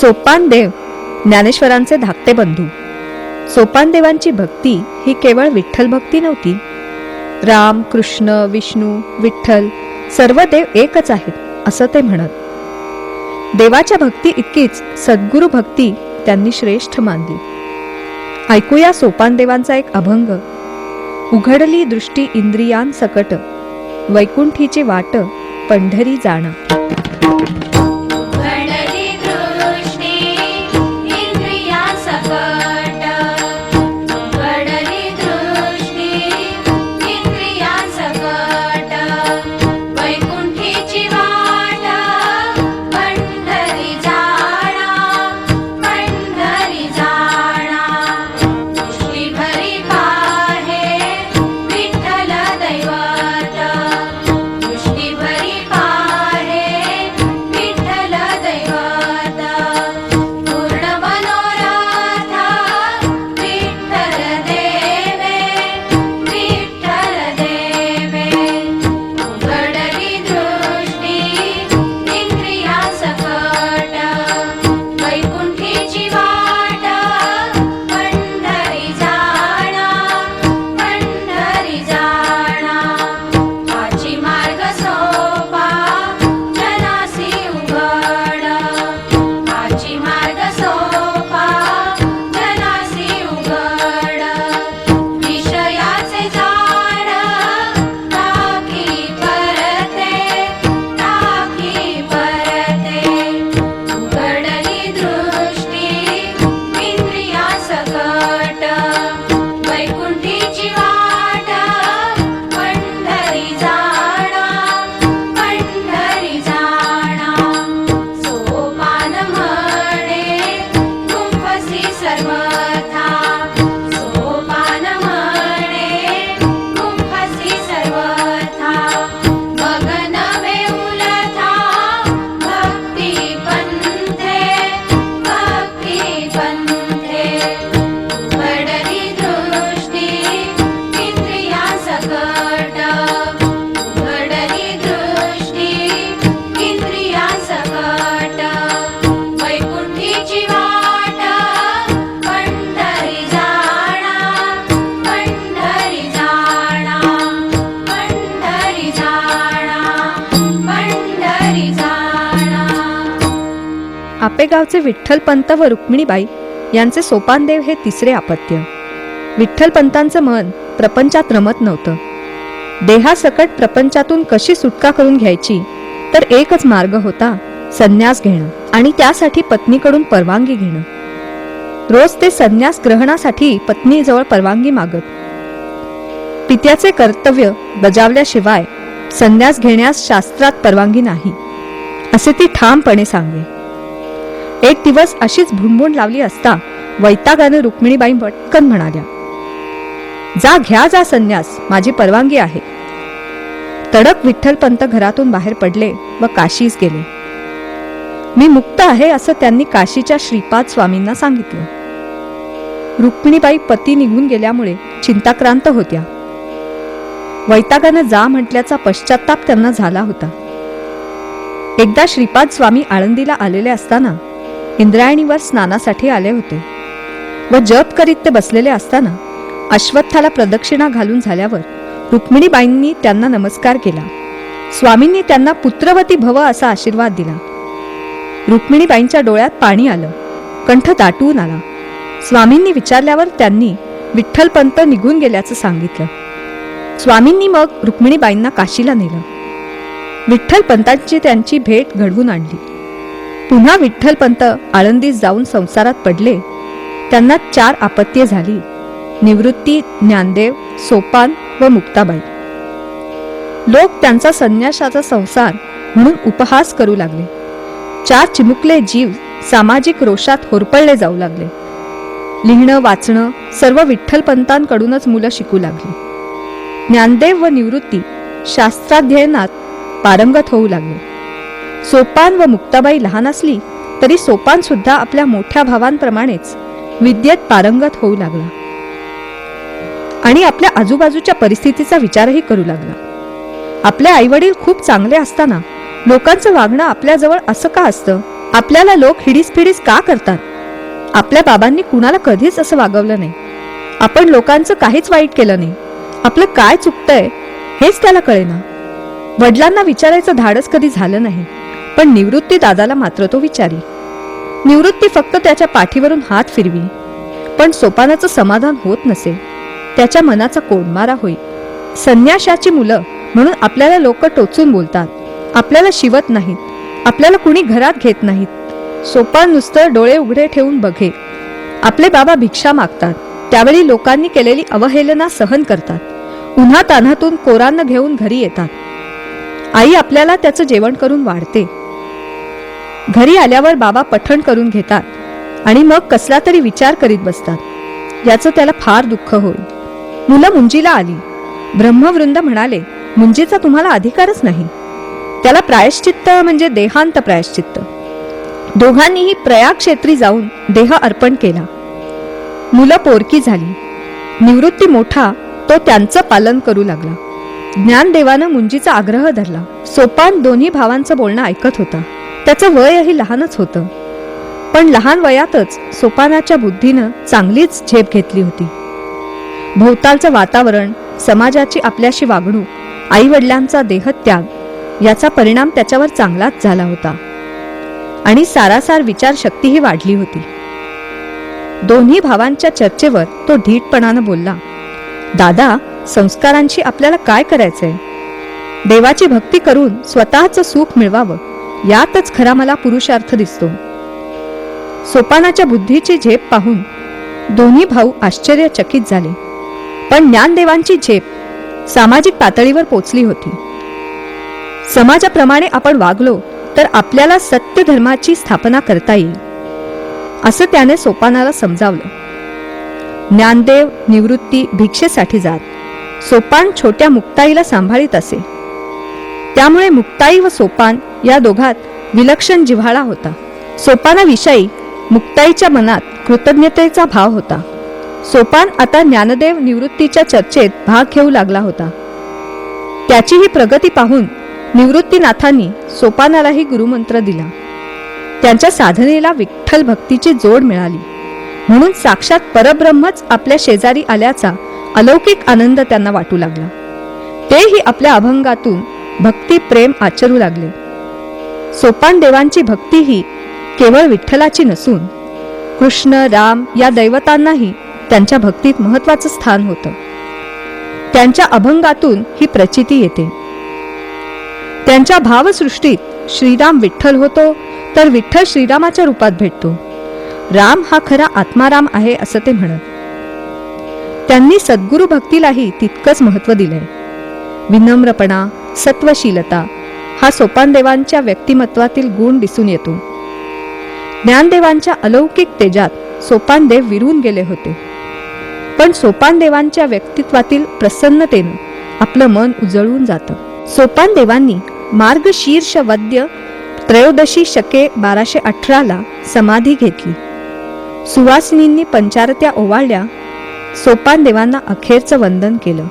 सोपानदेव ज्ञानेश्वरांचे धाकटे बंधू. सोपानदेवांची भक्ती ही केवळ विठ्ठल भक्ती नव्हती. राम कृष्ण विष्णू विठ्ठल सर्व देव एकच आहेत असं ते म्हणत. देवाच्या भक्ती इतकीच सद्गुरु भक्ती त्यांनी श्रेष्ठ मानली. ऐकूया सोपानदेवांचा एक अभंग. उघडली दृष्टी इंद्रियां सकट वैकुंठीची वाट पंढरी जाणा. आपेगावचे विठ्ठलपंत व रुक्मिणीबाई यांचे सोपानदेव हे तिसरे अपत्य विठ्ठलपंतांचं मन प्रपंचात रमत नव्हतं. देहासकट प्रपंचातून कशी सुटका करून घ्यायची तर एकच मार्ग होता संन्यास घेणं आणि त्यासाठी पत्नीकडून परवानगी घेणं. रोज ते संन्यास ग्रहणासाठी पत्नीजवळ परवानगी मागत. पित्याचे कर्तव्य बजावल्याशिवाय संन्यास घेण्यास शास्त्रात परवानगी नाही असे ती ठामपणे सांगे एक दिवस अशीच भुणभुण लावली असता वैतागाने रुक्मिणीबाई पटकन म्हणाल्या जा घ्या जा संन्यास माझी परवानगी आहे. तडक विठ्ठलपंत घरातून बाहेर पडले व काशीस गेले. मी मुक्त आहे असं त्यांनी काशीच्या श्रीपाद स्वामींना सांगितलं. रुक्मिणीबाई पती निघून गेल्यामुळे चिंताक्रांत होत्या. वैतागानं जा म्हटल्याचा पश्चाताप त्यांना झाला होता. एकदा श्रीपाद स्वामी आळंदीला आलेले असताना इंद्रायणीवर स्नानासाठी आले होते. व जप करीत ते बसलेले असताना अश्वत्थाला प्रदक्षिणा घालून झाल्यावर रुक्मिणीबाईंनी त्यांना नमस्कार केला. स्वामींनी त्यांना पुत्रवती भव असा आशीर्वाद दिला. रुक्मिणीबाईंच्या डोळ्यात पाणी आलं. कंठ दाटून आला. स्वामींनी विचारल्यावर त्यांनी विठ्ठलपंत निघून गेल्याचं सांगितलं. स्वामींनी मग रुक्मिणीबाईंना काशीला नेलं. विठ्ठलपंतांची त्यांची भेट घडवून आणली. पुन्हा विठ्ठलपंत आळंदीत जाऊन संसारात पडले. त्यांना चार आपत्ये झाली. निवृत्ती ज्ञानदेव सोपान व मुक्ताबाई. लोक त्यांचा संन्यासाचा संसार म्हणून उपहास करू लागले. चार चिमुकले जीव सामाजिक रोषात होरपळले जाऊ लागले. लिहिणं वाचणं सर्व विठ्ठलपंतांकडूनच मुलं शिकू लागली. ज्ञानदेव व निवृत्ती शास्त्राध्ययनात पारंगत होऊ लागले. सोपान व मुक्ताबाई लहान असली तरी सोपान सुद्धा आपल्या मोठ्या भावांप्रमाणेच विद्येत पारंगत होऊ लागला. आणि आपल्या आजूबाजूच्या परिस्थितीचा विचारही करू लागला. आपले आईवडील खूप चांगले असताना लोकांचं वागणं आपल्याजवळ असं का असतं? आपल्याला लोक हिडीस फिडीस का करतात? आपल्या बाबांनी कुणाला कधीच असं वागवलं नाही. आपण लोकांचं काहीच वाईट केलं नाही. आपलं काय चुकतंय हेच त्याला कळेना. वडिलांना विचारायचं धाडस कधी झालं नाही. पण निवृत्ती दादाला मात्र तो विचारी. निवृत्ती फक्त त्याच्या पाठीवरून हात फिरवी. पण सोपानाचं समाधान होत नसे. त्याच्या मनाचा कोंडमारा होई. संन्याशाची मुलं म्हणून आपल्याला लोक टोचून बोलतात. आपल्याला शिवत नाहीत. आपल्याला कुणी घरात घेत नाहीत. सोपान नुसतं डोळे उघडे ठेवून बघे. आपले बाबा भिक्षा मागतात. त्यावेळी लोकांनी केलेली अवहेलना सहन करतात. उन्हा तान्हातून कोरांना घेऊन घरी येतात. आई आपल्याला त्याचं जेवण करून वाढते. घरी आल्यावर बाबा पठण करून घेतात आणि मग कसला तरी विचार करीत बसतात. याचं त्याला फार दुःख होईल. मुलं मुंजीला आली. ब्रह्मवृंद म्हणाले मुंजीचा तुम्हाला अधिकारच नाही. त्याला प्रायश्चित्त म्हणजे देहांत प्रायश्चित्त. दोघांनीही प्रयाग क्षेत्री जाऊन देह अर्पण केला. मुलं पोरकी झाली. निवृत्ती मोठा तो त्यांचं पालन करू लागला. ज्ञानदेवानं मुंजीचा आग्रह धरला. सोपान दोन्ही भावांचं बोलणं ऐकत होता. त्याचं वयही लहानच होतं. पण लहान वयातच सोपानाच्या बुद्धीनं चांगलीच झेप घेतली होती. भोवतालचं वातावरण समाजाची आपल्याशी वागणूक आईवडिलांचा देहत्याग याचा परिणाम त्याच्यावर चांगलाच झाला होता. आणि सारासार विचारशक्तीही वाढली होती. दोन्ही भावांच्या चर्चेवर तो धीटपणानं बोलला दादा संस्कारांशी आपल्याला काय करायचंय? देवाची भक्ती करून स्वतःचं सुख मिळवावं. यातच खरा मला पुरुषार्थ दिसतो. सोपानाच्या बुद्धीची झेप पाहून दोन्ही भाऊ आश्चर्यचकित झाले. पण ज्ञानदेवांची झेप सामाजिक पातळीवर पोचली होती. समाजाप्रमाणे आपण वागलो तर आपल्याला सत्य धर्माची स्थापना करता येईल असं त्याने सोपानाला समजावलं. ज्ञानदेव निवृत्ती भिक्षेसाठी जात. सोपान छोट्या मुक्ताईला सांभाळीत असे. त्यामुळे मुक्ताई व सोपान या दोघात विलक्षण जिव्हाळा होता. सोपानाविषयी मुक्ताईच्या मनात कृतज्ञतेचा भाव होता. सोपान आता ज्ञानदेव निवृत्तीच्या चर्चेत भाग घेऊ लागला होता. त्याची ही प्रगती पाहून निवृत्तीनाथांनी सोपानालाही गुरुमंत्र दिला. त्यांच्या साधनेला विठ्ठल भक्तीची जोड मिळाली. म्हणून साक्षात परब्रह्मच आपल्या शेजारी आल्याचा अलौकिक आनंद त्यांना वाटू लागला. तेही आपल्या अभंगातून भक्ती प्रेम आचरू लागले. सोपान देवांची भक्ती ही केवळ विठ्ठलाची नसून कृष्ण राम या दैवतांनाही त्यांच्या भक्तीत महत्वाचं स्थान होतं. त्यांच्या अभंगातून ही प्रचिती येते. त्यांच्या भावसृष्टीत श्रीराम विठ्ठल होतो तर विठ्ठल श्रीरामाच्या रूपात भेटतो. राम हा खरा आत्माराम आहे असं ते म्हणत. त्यांनी सद्गुरु भक्तीलाही तितकंच महत्त्व दिलंय. विनम्रपणा सत्वशीलता. हा सोपानदेवांच्या व्यक्तिमत्वातील गुण दिसून येतो. ज्ञानदेवांच्या अलौकिक तेजात सोपानदेव विरून गेले होते. पण सोपानदेवांच्या व्यक्तित्वातील प्रसन्नतेनं आपलं मन उजळून जातं. सोपानदेवांनी मार्गशीर्ष वद्य त्रयोदशी शके बाराशे अठराला समाधी घेतली. सुवासिनींनी पंचारत्या ओवाळल्या. सोपानदेवांना अखेरचं वंदन केलं.